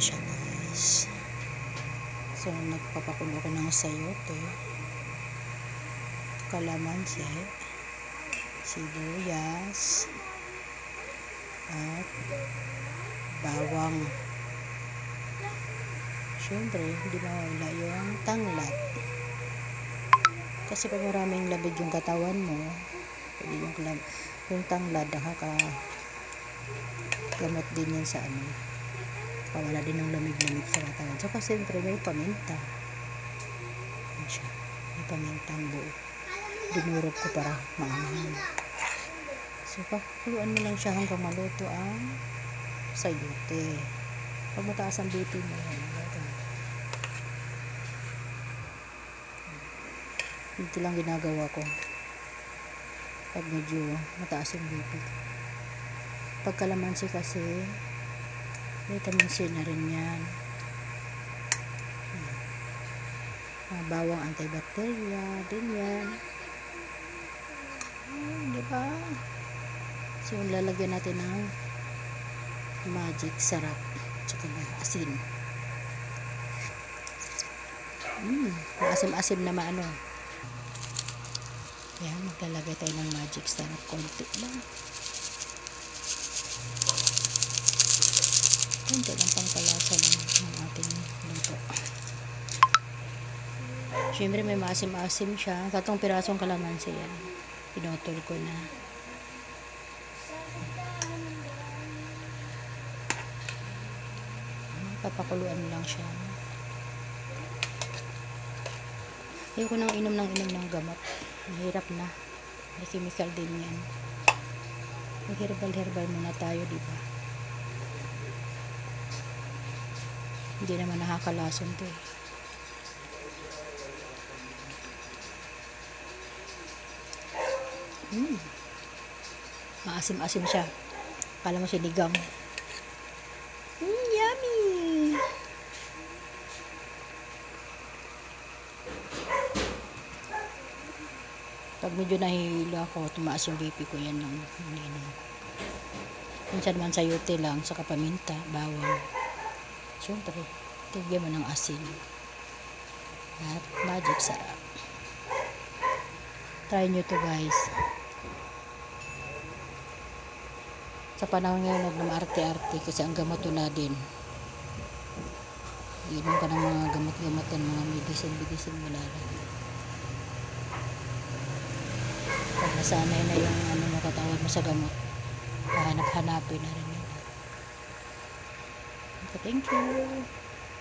na siya guys. So, nagpapakulo ko ng sayote. Kalamansi. Sibuyas. At bawang. Siyempre, hindi mawala yung tanglad. Kasi pag maraming labig yung katawan mo, pwede yung, yung tanglad, nakaka gamot din yan sa ano pawala din ng lamig-lamig sa katawan. Saka siyempre may paminta. Yan siya. May pamintang buo. Dinurog ko para maanghang. So pakuluan mo lang siya hanggang maluto ang sayote. Pag mataas ang BP mo ito lang ginagawa ko. Pag medyo mataas yung BP. Pag kalamansi kasi vitamin C na rin yan Hmm. mga bawang antibacteria din yan. Hmm, di ba? So lalagyan natin ng magic sarap tsaka na asin. Mm, maasim-asim na maano. Yan maglalagay tayo ng magic sarap konti lang Kunti lang pang kalasa ng, ng ating luto. Siyempre may maasim-asim siya. Tatong pirasong kalamansi yan. Pinotol ko na. Papakuluan lang siya. Ayoko nang inom ng inom ng gamot. Mahirap na. May chemical din yan. May herbal-herbal muna tayo, di Hindi naman nakakalason to. Mm. Maasim-asim siya. Kala mo sinigang. Mm, yummy! Pag medyo nahihilo ako, tumaas yung BP ko yan ng ininom. Minsan man sayote lang, saka paminta, bawang. Siyempre, tigyan mo ng asin. At magic sarap. Try nyo to guys. Sa panahon ngayon, huwag na maarte-arte kasi ang gamot na din. Inom ka ng mga gamot-gamot yan, mga medicine-medicine wala lang. Pag nasanay na yung ano mo mo sa gamot, hanap-hanapin na rin So thank you.